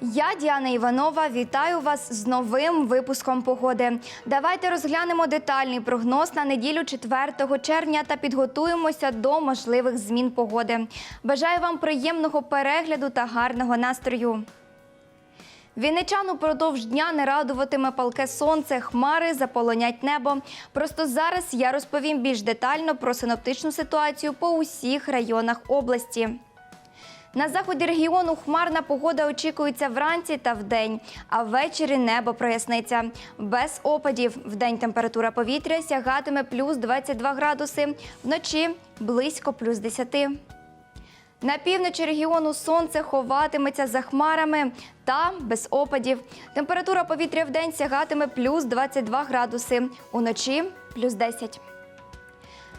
Діана Іванова. Вітаю вас з новим випуском погоди. Давайте розглянемо детальний прогноз на неділю 4 червня та підготуємося до можливих змін погоди. Бажаю вам приємного перегляду та гарного настрою. Вінничан упродовж дня не радуватиме палке сонце, хмари заполонять небо. Просто зараз я розповім більш детально про синоптичну ситуацію по усіх районах області. На заході регіону хмарна погода очікується вранці та вдень, а ввечері небо проясниться. Без опадів. Вдень температура повітря сягатиме плюс 22 градуси, вночі близько плюс 10. На півночі регіону сонце ховатиметься за хмарами та без опадів. Температура повітря в день сягатиме плюс 22 градуси, уночі плюс 10.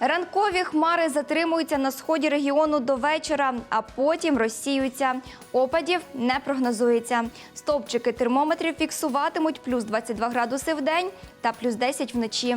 Ранкові хмари затримуються на сході регіону до вечора, а потім розсіються. Опадів не прогнозується. Стовпчики термометрів фіксуватимуть плюс 22 градуси в день та плюс 10 вночі.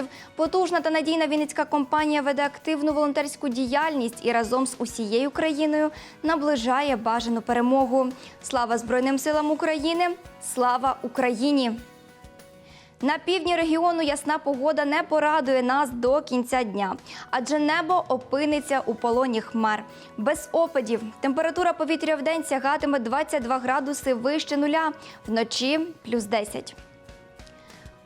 Потужна та надійна вінницька компанія веде активну волонтерську діяльність і разом з усією країною наближає бажану перемогу. Слава Збройним силам України! Слава Україні! На півдні регіону ясна погода не порадує нас до кінця дня, адже небо опиниться у полоні хмар. Без опадів температура повітря в день сягатиме 22 градуси вище нуля, вночі плюс 10.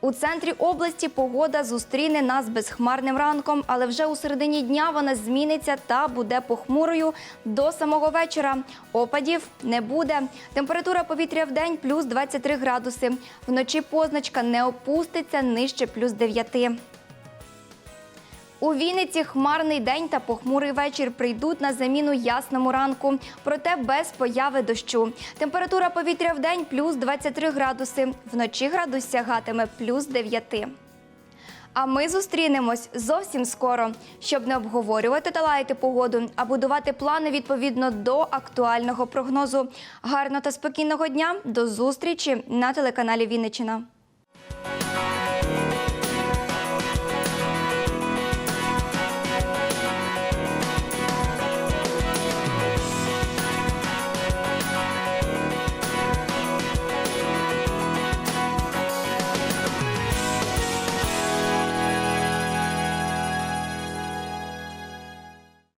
У центрі області погода зустріне нас безхмарним ранком, але вже у середині дня вона зміниться та буде похмурою до самого вечора. Опадів не буде. Температура повітря в день плюс 23 градуси. Вночі позначка не опуститься нижче плюс 9. У Вінниці хмарний день та похмурий вечір прийдуть на заміну ясному ранку, проте без появи дощу. Температура повітря в день плюс 23 градуси, вночі градус сягатиме плюс 9. А ми зустрінемось зовсім скоро, щоб не обговорювати та лаяти погоду, а будувати плани відповідно до актуального прогнозу. Гарного та спокійного дня. До зустрічі на телеканалі Вінничина.